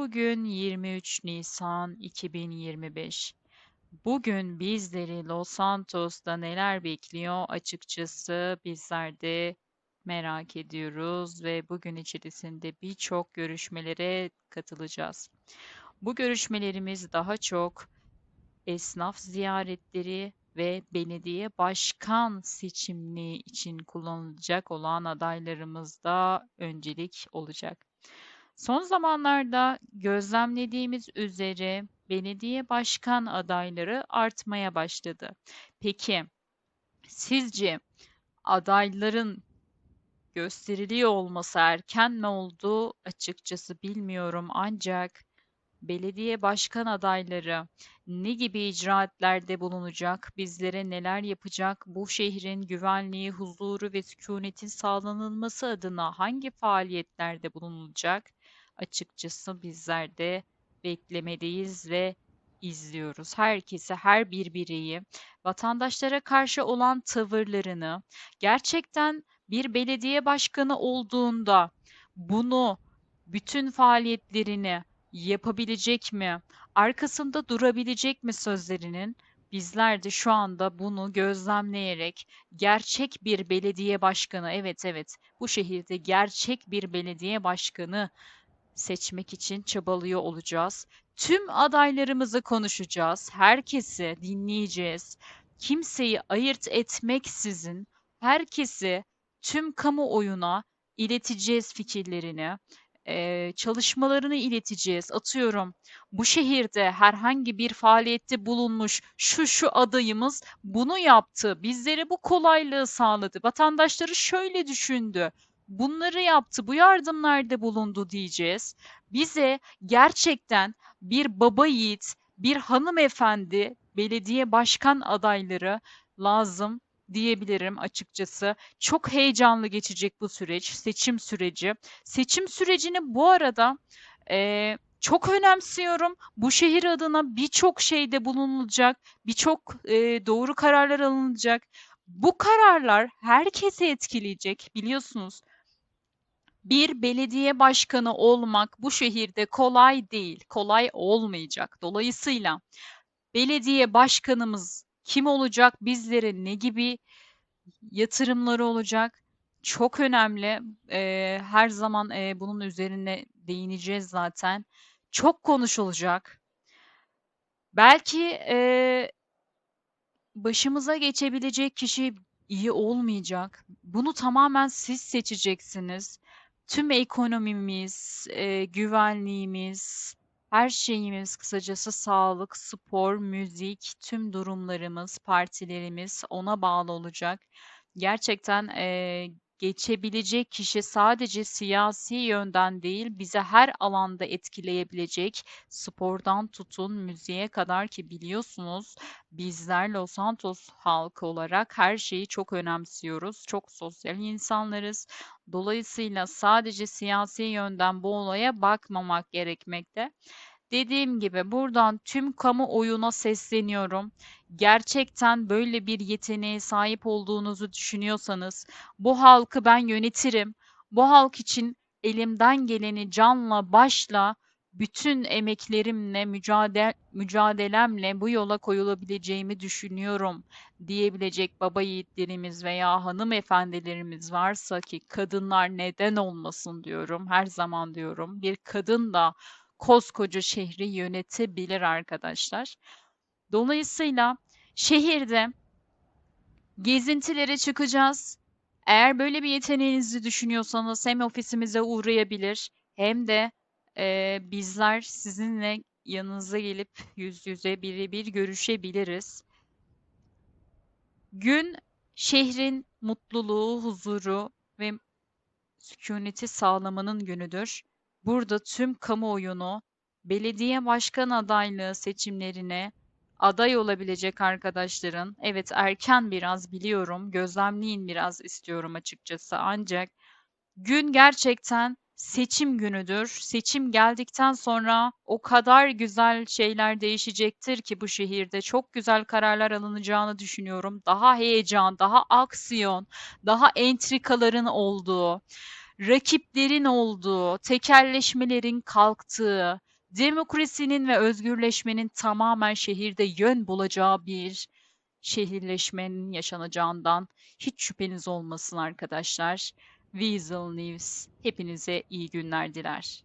Bugün 23 Nisan 2025. Bugün bizleri Los Santos'ta neler bekliyor açıkçası bizler de merak ediyoruz ve bugün içerisinde birçok görüşmelere katılacağız. Bu görüşmelerimiz daha çok esnaf ziyaretleri ve belediye başkan seçimliği için kullanılacak olan adaylarımızda öncelik olacak. Son zamanlarda gözlemlediğimiz üzere belediye başkan adayları artmaya başladı. Peki sizce adayların gösteriliyor olması erken mi oldu? Açıkçası bilmiyorum ancak belediye başkan adayları ne gibi icraatlerde bulunacak, bizlere neler yapacak, bu şehrin güvenliği, huzuru ve sükunetin sağlanılması adına hangi faaliyetlerde bulunulacak? Açıkçası bizler de beklemedeyiz ve izliyoruz. Herkese, her bir bireyi vatandaşlara karşı olan tavırlarını, gerçekten bir belediye başkanı olduğunda bunu bütün faaliyetlerini yapabilecek mi? Arkasında durabilecek mi sözlerinin? Bizler de şu anda bunu gözlemleyerek gerçek bir belediye başkanı, evet evet, bu şehirde gerçek bir belediye başkanı seçmek için çabalıyor olacağız. Tüm adaylarımızı konuşacağız. Herkesi dinleyeceğiz. Kimseyi ayırt etmeksizin herkesi tüm kamuoyuna ileteceğiz fikirlerini eee, çalışmalarını ileteceğiz. Atıyorum, bu şehirde herhangi bir faaliyette bulunmuş şu şu adayımız bunu yaptı, bizlere bu kolaylığı sağladı, vatandaşları şöyle düşündü, bunları yaptı, bu yardımlarda bulundu diyeceğiz. Bize gerçekten bir baba yiğit, bir hanımefendi belediye başkan adayları lazım diyebilirim açıkçası. Çok heyecanlı geçecek bu süreç, seçim süreci. Seçim sürecini bu arada eee, çok önemsiyorum. Bu şehir adına birçok şeyde bulunulacak, birçok eee, doğru kararlar alınacak. Bu kararlar herkese etkileyecek biliyorsunuz. Bir belediye başkanı olmak bu şehirde kolay değil, kolay olmayacak. Dolayısıyla belediye başkanımız kim olacak, bizlere ne gibi yatırımları olacak? Çok önemli. Eee, her zaman eee, bunun üzerine değineceğiz zaten. Çok konuşulacak. Belki eee, başımıza geçebilecek kişi iyi olmayacak. Bunu tamamen siz seçeceksiniz. Tüm ekonomimiz, eee, güvenliğimiz, her şeyimiz, kısacası sağlık, spor, müzik, tüm durumlarımız, partilerimiz ona bağlı olacak. Gerçekten eee, geçebilecek kişi sadece siyasi yönden değil, bize her alanda etkileyebilecek, spordan tutun müziğe kadar ki biliyorsunuz bizler Los Santos halkı olarak her şeyi çok önemsiyoruz. Çok sosyal insanlarız. Dolayısıyla sadece siyasi yönden bu olaya bakmamak gerekmekte. Dediğim gibi buradan tüm kamuoyuna sesleniyorum. Gerçekten böyle bir yeteneğe sahip olduğunuzu düşünüyorsanız bu halkı ben yönetirim. Bu halk için elimden geleni canla başla bütün emeklerimle, mücadele, mücadelemle bu yola koyulabileceğimi düşünüyorum diyebilecek baba yiğitlerimiz veya hanımefendilerimiz varsa ki kadınlar neden olmasın diyorum. Her zaman diyorum. Bir kadın da koskoca şehri yönetebilir arkadaşlar. Dolayısıyla şehirde gezintilere çıkacağız. Eğer böyle bir yeteneğinizi düşünüyorsanız hem ofisimize uğrayabilir hem de e, bizler sizinle yanınıza gelip yüz yüze birebir görüşebiliriz. Gün şehrin mutluluğu, huzuru ve sükuneti sağlamanın günüdür. Burada tüm kamuoyunu belediye başkan adaylığı seçimlerine aday olabilecek arkadaşların, evet erken biraz biliyorum, gözlemleyin biraz istiyorum açıkçası. Ancak gün gerçekten seçim günüdür. Seçim geldikten sonra o kadar güzel şeyler değişecektir ki bu şehirde çok güzel kararlar alınacağını düşünüyorum. Daha heyecan, daha aksiyon, daha entrikaların olduğu, rakiplerin olduğu, tekelleşmelerin kalktığı, Demokrasinin ve özgürleşmenin tamamen şehirde yön bulacağı bir şehirleşmenin yaşanacağından hiç şüpheniz olmasın arkadaşlar. Weasel News hepinize iyi günler diler.